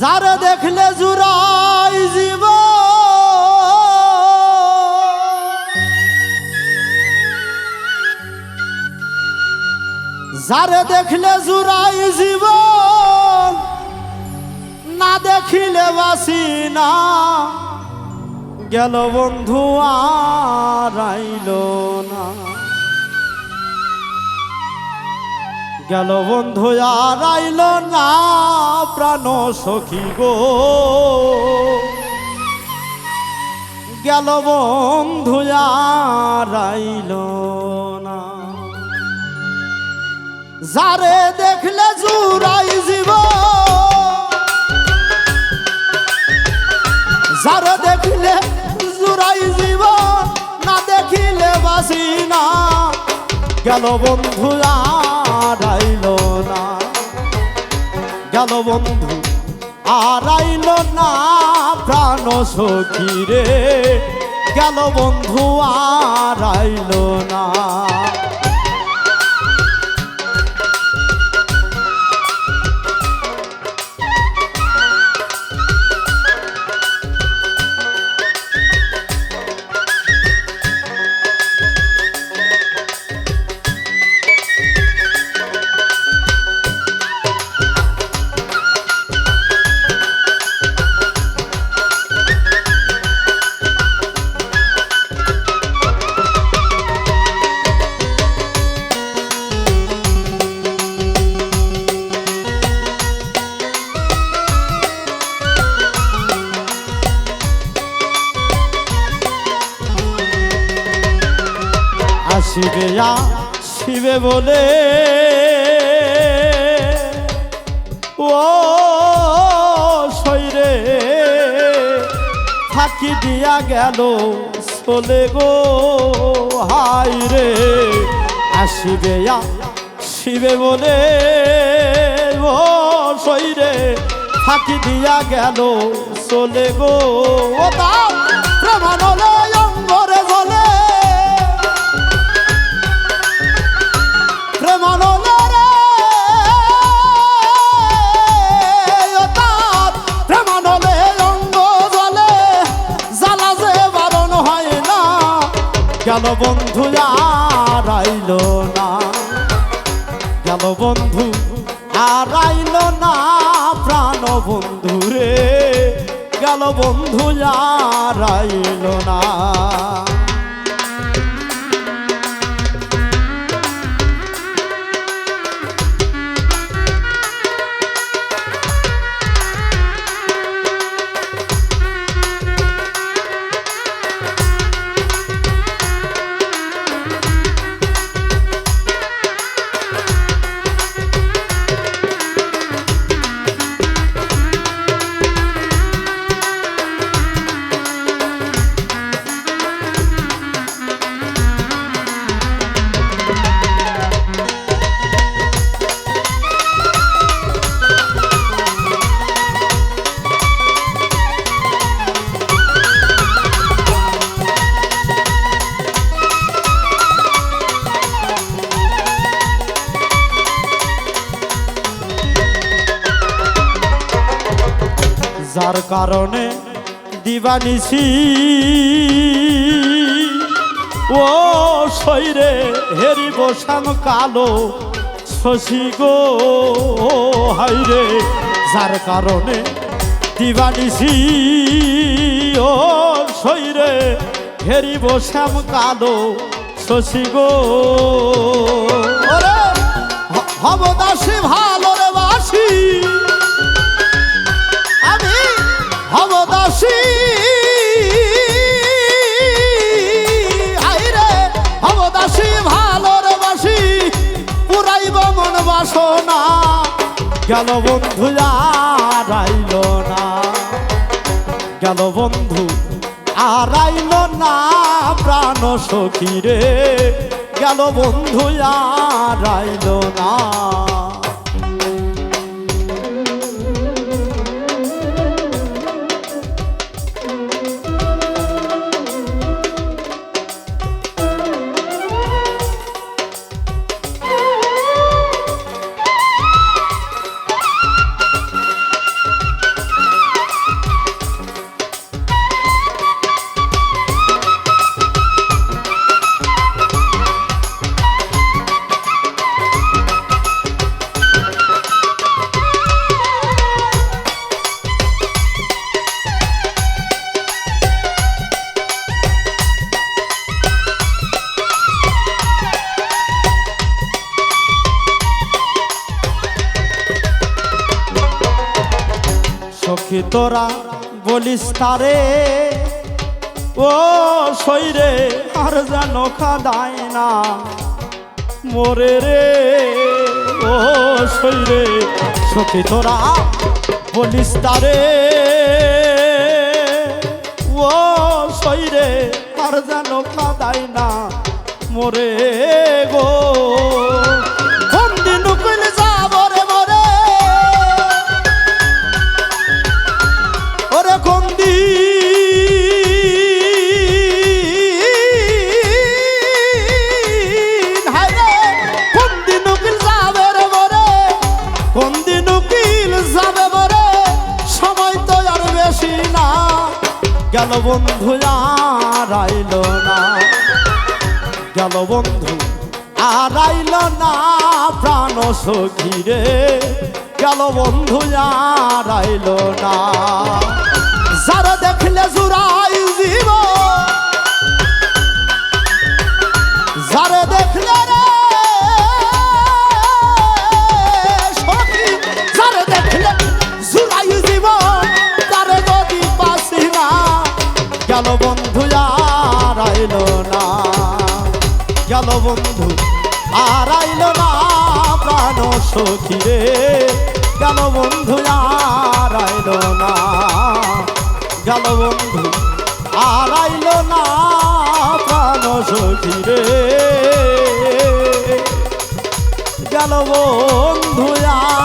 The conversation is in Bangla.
যারে দেখলে জুড়াই জীব। যারে দেখলে জুড়াই জীব, না দেখিলে বাসি না গেল বন্ধু আর না। গেল বন্ধু, আর আইল না, প্রাণ সখী গো। গেল বন্ধু, আর আইল না। যারে দেখলে জুরাই জীব, যারে দেখলে জুরাই জীব, না দেখিলে বাসি না। গেল বন্ধু আর আইল না। গেল বন্ধু আর আইল না, প্রাণ সখী রে। গেল বন্ধু আর আইল না। আসিবে শিবে বলে। ও, শৈরে, ফাঁকি দিয়া গেল চলে গো। হাই রে, আসিবে শিবে বলে। ও, শৈরে, ফাঁকি দিয়া গেল চলে গো। ও তাও প্রেমানলে গেল বন্ধু আর আইল না। গেল বন্ধু আর আইল না প্রাণ বন্ধু রে। গেল বন্ধু আর আইল না। যার কারণে দিবানিছি ও শৈরে হেরি বসাম কালো শশী গো, হাইরে, যার কারণে দিবানিছি ও শৈরে হেরি বসাম কালো শশী গো। ওরে, হ- হবদাসী ভালো হবদাসী আইরে হবদাসী ভালোর বাসি, পুরাইব মন বাসনা। গেল বন্ধু, আর আইল না। গেল বন্ধু, আর আইল না। প্রাণ সখী রে, গেল বন্ধু, আর আইল না। তোরা বলিস তারে, ও শৈরে আর যেন খাদায় না। মোরে রে, ও শৈরে সখী তোরা বলিস তারে, ও শৈরে আর যেন কাদাই না। মোরে গো বন্ধু আর আইল না। গেল বন্ধু, আর আইল না, প্রাণ সখী রে। গেল বন্ধু, আর আইল না। যারা দেখলে জুড়াই গেল বন্ধু, আর আইল না। গেল বন্ধু, আর আইল না। প্রাণ সখী রে, গেল বন্ধু, আর আইল না। গেল বন্ধু, আর আইল না। প্রাণ সখী রে, গেল বন্ধু আর